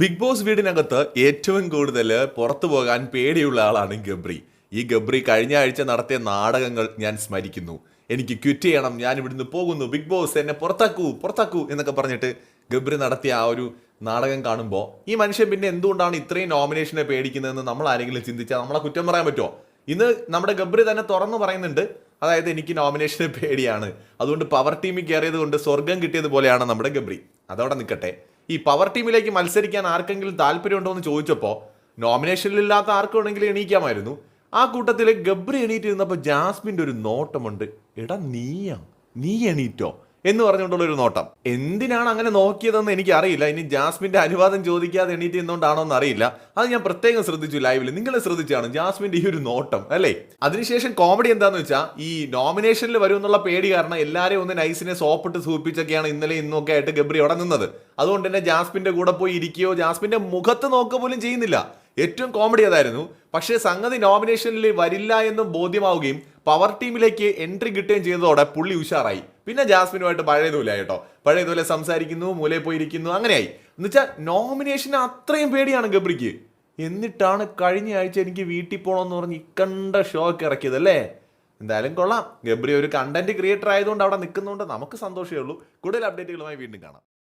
Big boss വീടിനകത്ത് ഏറ്റവും കൂടുതൽ പുറത്തു പോകാൻ പേടിയുള്ള ആളാണ് ഗബ്രി. ഈ ഗബ്രി കഴിഞ്ഞ ആഴ്ച നടത്തിയ നാടകങ്ങൾ ഞാൻ സ്മരിക്കുന്നു. എനിക്ക് ക്വിറ്റ് ചെയ്യണം ഞാൻ ഇവിടുന്ന് പോകുന്നു. ബിഗ് ബോസ് എന്നെ പുറത്താക്കൂ പുറത്താക്കൂ എന്നൊക്കെ പറഞ്ഞിട്ട് ഗബ്രി നടത്തിയ ആ ഒരു നാടകം കാണുമ്പോൾ ഈ മനുഷ്യൻ പിന്നെ എന്തുകൊണ്ടാണ് ഇത്രയും നോമിനേഷനെ പേടിക്കുന്നതെന്ന് നമ്മൾ ആരെങ്കിലും ചിന്തിച്ചാൽ നമ്മളെ കുറ്റം പറയാൻ പറ്റുമോ? ഇന്ന് നമ്മുടെ ഗബ്രി തന്നെ തുറന്നു പറയുന്നുണ്ട് അതായത് എനിക്ക് നോമിനേഷന് പേടിയാണ്. അതുകൊണ്ട് പവർ ടീമിൽ കയറിയത് കൊണ്ട് സ്വർഗം കിട്ടിയത് പോലെയാണ് നമ്മുടെ ഗബ്രി. അതവിടെ നിൽക്കട്ടെ. ഈ പവർ ടീമിലേക്ക് മത്സരിക്കാൻ ആർക്കെങ്കിലും താല്പര്യമുണ്ടോ എന്ന് ചോദിച്ചപ്പോൾ നോമിനേഷനിലില്ലാത്ത ആർക്കും വേണമെങ്കിലും എണീക്കാമായിരുന്നു. ആ കൂട്ടത്തിൽ ഗബ്രി എണീറ്റ് ഇരുന്നപ്പോൾ ജാസ്മിന്റെ ഒരു നോട്ടമുണ്ട്. എടാ നീയാ. നീ എണീറ്റോ? എന്ന് പറഞ്ഞുകൊണ്ടുള്ള ഒരു നോട്ടം. എന്തിനാണ് അങ്ങനെ നോക്കിയതെന്ന് എനിക്ക് അറിയില്ല ഇനി ജാസ്മിന്റെ അനുവാദം ചോദിക്കാതെ എണീറ്റ് എന്തുകൊണ്ടാണോ എന്ന് അറിയില്ല. അത് ഞാൻ പ്രത്യേകം ശ്രദ്ധിച്ചു ലൈവിൽ നിങ്ങളെ ശ്രദ്ധിച്ചാണ് ജാസ്മിന്റെ ഈ ഒരു നോട്ടം അല്ലേ? അതിനുശേഷം കോമഡി എന്താന്ന് വെച്ചാൽ ഈ നോമിനേഷനിൽ വരും എന്നുള്ള പേടി കാരണം എല്ലാരെയും ഒന്ന് നൈസിനെ സോപ്പിട്ട് സൂപ്പിച്ചൊക്കെയാണ് ഇന്നലെ ഇന്നൊക്കെ ആയിട്ട് ഗബ്രി അവിടെ നിന്നത്. അതുകൊണ്ട് തന്നെ ജാസ്മിന്റെ കൂടെ പോയി ഇരിക്കുകയോ ജാസ്മിന്റെ മുഖത്ത് നോക്കുക പോലും ചെയ്യുന്നില്ല. ഏറ്റവും കോമഡി അതായിരുന്നു. പക്ഷേ സംഗതി നോമിനേഷനിൽ വരില്ല എന്നും ബോധ്യമാവുകയും പവർ ടീമിലേക്ക് എൻട്രി കിട്ടുകയും ചെയ്തതോടെ പുള്ളി ഉഷാറായി. പിന്നെ ജാസ്മിനുമായിട്ട് പഴയതുമില്ല കേട്ടോ. പഴയതുപോലെ സംസാരിക്കുന്നു മൂലയിൽ പോയിരിക്കുന്നു അങ്ങനെയായി. എന്നുവെച്ചാൽ നോമിനേഷൻ അത്രയും പേടിയാണ് ഗബ്രിക്ക്. എന്നിട്ടാണ് കഴിഞ്ഞ ആഴ്ച എനിക്ക് വീട്ടിൽ പോകണമെന്ന് പറഞ്ഞ് ഇക്കണ്ട ഷോ ഒക്കെ ഇറക്കിയത് അല്ലേ? എന്തായാലും കൊള്ളാം. ഗബ്രി ഒരു കണ്ടന്റ് ക്രിയേറ്റർ ആയതുകൊണ്ട് അവിടെ നിൽക്കുന്നതുകൊണ്ട് നമുക്ക് സന്തോഷമേ ഉള്ളൂ. കൂടുതൽ അപ്ഡേറ്റുകളുമായി വീണ്ടും കാണാം.